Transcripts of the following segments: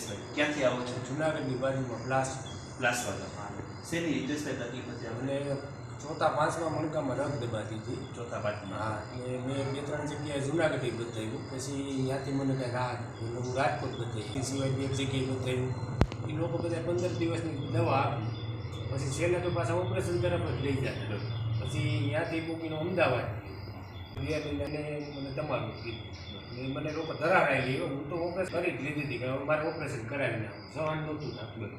હિતેશભાઈ ક્યાંથી આવો છો? જુનાગઢની બાજુમાં પ્લાસ પ્લાસવાલા શેની હિતેશભાઈ તકલીફ હતી અને ચોથા પાંચમા મણકામાં રગ દબાતી હતી. ચોથા પાઠમાં હા એટલે મેં બે ત્રણ જગ્યાએ જુનાગઢ બતાવ્યું પછી ત્યાંથી મને કંઈ રાહત હું રાજકોટ બતાવી એ સિવાય બે જગ્યાએ બતાવ્યું એ લોકો બધા પંદર દિવસની દવા આપી પછી છેલ્લે તો પાછા ઓપરેશન તરફ જ લઈ જાય પછી ત્યાંથી મૂકીને અમદાવાદ. રિયાબેનને મને તમારું કીધું. મને લોકો ધરાર આવી હું તો ઓપરેશન કરી જ લીધી હતી કે હવે મારે ઓપરેશન કરાવી નાખું સવાન નહોતું થતું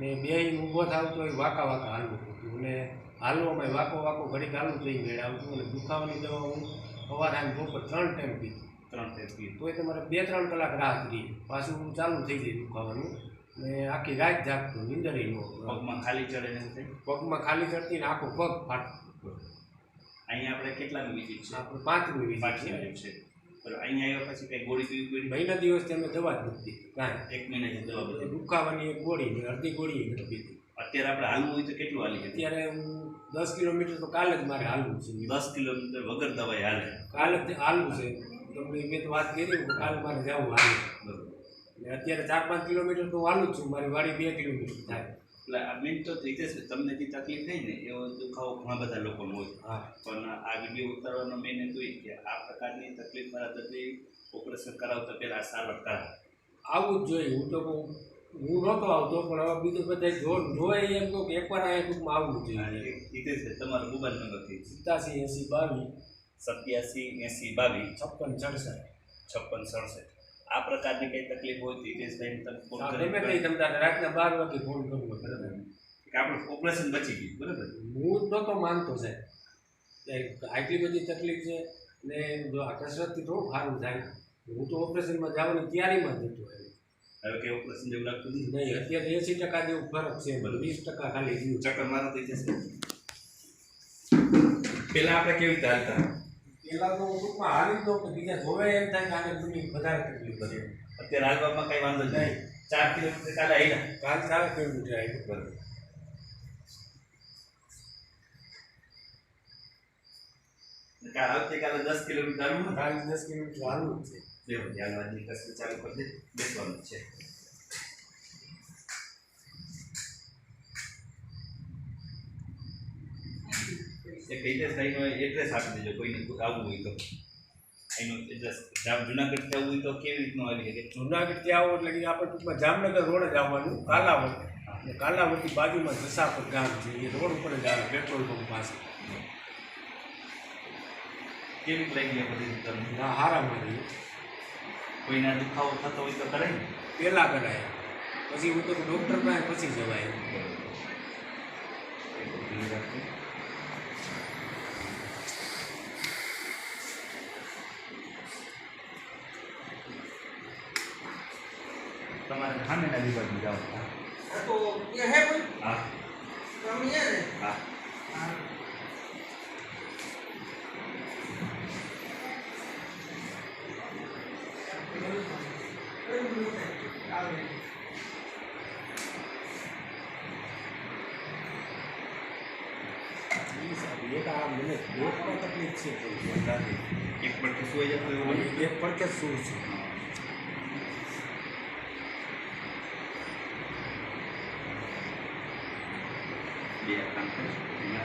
ને બે ઊભો થાવ તો એ વાંકા વાંકા હાલવું હતું અને હાલવામાં વાંકો વાંકો ઘડીક હાલવું થઈ મેળ આવતું અને દુખાવાની દવા હું સવારે આમ બપોર ત્રણ ટાઈમ પીધું. ત્રણ ટેસ્ટ તોય તમારે બે ત્રણ કલાક રાહત રહી પાછું ચાલુ થઈ ગઈ દુખાવાનું. ને આખી રાત જાગતું નીંદર પગમાં ખાલી ચડે પગમાં ખાલી ચડતી ને આખો પગ ફાટતો. અહીંયા આપણે કેટલામી વિઝિટ છે? આપણે પાંચમી વિઝિટ પાંચમી વિઝિટ છે. બરાબર અહીંયા આવ્યા પછી કંઈ ગોળી પીવી પડી? મહિના દિવસથી અમે દવા જ નથી કાંઈ. એક મહિના દવા બધી દુખાવાની એક ગોળી ને અડધી ગોળી નથી પીધી. અત્યારે આપણે હાલવું હોય તો કેટલું હાલી અત્યારે હું દસ કિલોમીટર તો કાલે જ મારે હાલવું છે. દસ કિલોમીટર વગર દવાઈ હાલે? કાલે જ હાલવું છે. તમને મેં તો વાત કરી કાલે મારે જવું હાલે. બરાબર. અત્યારે ચાર પાંચ કિલોમીટર તો હાલું જ છું મારી વાડી બે કિલોમીટર થાય. એટલે આ મેન તો રીતે છે તમને જે તકલીફ થઈ ને એવો દુખાવો ઘણા બધા લોકોનો હોય. હા. પણ આ વીડિયો ઉતારવાનો મેન હેતુ એ કે આ પ્રકારની તકલીફ મારા દર્દી ઓપરેશન કરાવતા પહેલાં સારવાર કરાવે. આવવું જ જોઈએ. હું તો કહું હું નહોતો આવતો પણ હવે બીજું બધા જો જોઈ એમ કહું કે એકવાર અહીંયા ટૂંકમાં આવવું જોઈએ. રીતે છે. તમારો મોબાઈલ નંબર છે? સિત્તાસી એંસી બાવીસ સત્યાસી એંસી બાવીસ છપ્પન સડસઠ. છપ્પન સડસઠ. આ પ્રકારની કઈ તકલીફ હોય ધીરેશભાઈ તમે ફોન કરી ગમે તે તમે રાતના બાર વાગે ફોન કરું બરાબર? કે આપણું ઓપરેશન બચી ગયું બરાબર? હું તો નહોતો માનતો સાહેબ. આટલી બધી તકલીફ છે ને જો આ કસરતથી થોડું સારું થાય. હું તો ઓપરેશનમાં જવાની તૈયારીમાં જતો હોય. હવે કે ઓપરેશન જેવું લાગતું નથી? નહીં અત્યારે એંસી ટકા જેવું ફરક છે વીસ ટકા ખાલી રહ્યું ચક્કર મારા થઈ જશે. પહેલાં આપણે કેવી રીતે હાલતા? પેલા તો ટૂંકમાં હારી દો કે બીજા જોવે એમ થાય કે આને થોડી વધારે તકલીફ પડે. અત્યારે હાલવામાં કઈ વાંધો નહીં. ચાર કિલોમીટર કાલે આવ્યા કાલ ચાર કિલોમીટર આવ્યું બરાબર. કાલ આવતીકાલે દસ કિલોમીટર હાલવું કાલે દસ કિલોમીટર હાલવું છે. ચાલુ કરી દે. બેસવાનું છે. એક હિતેશભાઈનો એડ્રેસ આપી દેજો. કોઈને આવવું હોય તો. એનું એડ્રેસ જુનાગઢથી આવવું હોય તો કેવી રીતનું આવી શકે? જુનાગઢથી આવો એટલે કે આપણે ટૂંકમાં જામનગર રોડ જ આવવાનું કાલાવડ. અને કાલાવડથી બાજુમાં જસાપર ગામ છે એ રોડ ઉપર જ આવે પેટ્રોલ પંપ પાસે. કેવી લાગી બધી તમને? ના હારા મારી કોઈના દુખાવો થતો હોય તો કરાય પહેલાં કરાય. પછી હું તો ડૉક્ટર પાસે પછી જવાય. તમારે સામેના વિભાગમાં જાઓ. તો હે ભાઈ. હા. તમે હા. એક પડકે શું એક પડકે શું છે બે કામ કરે એના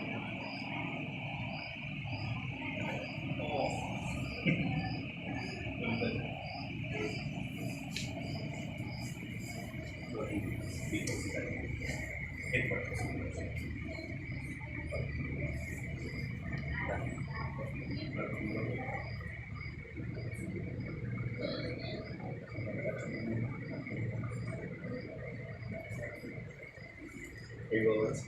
sudah well, see.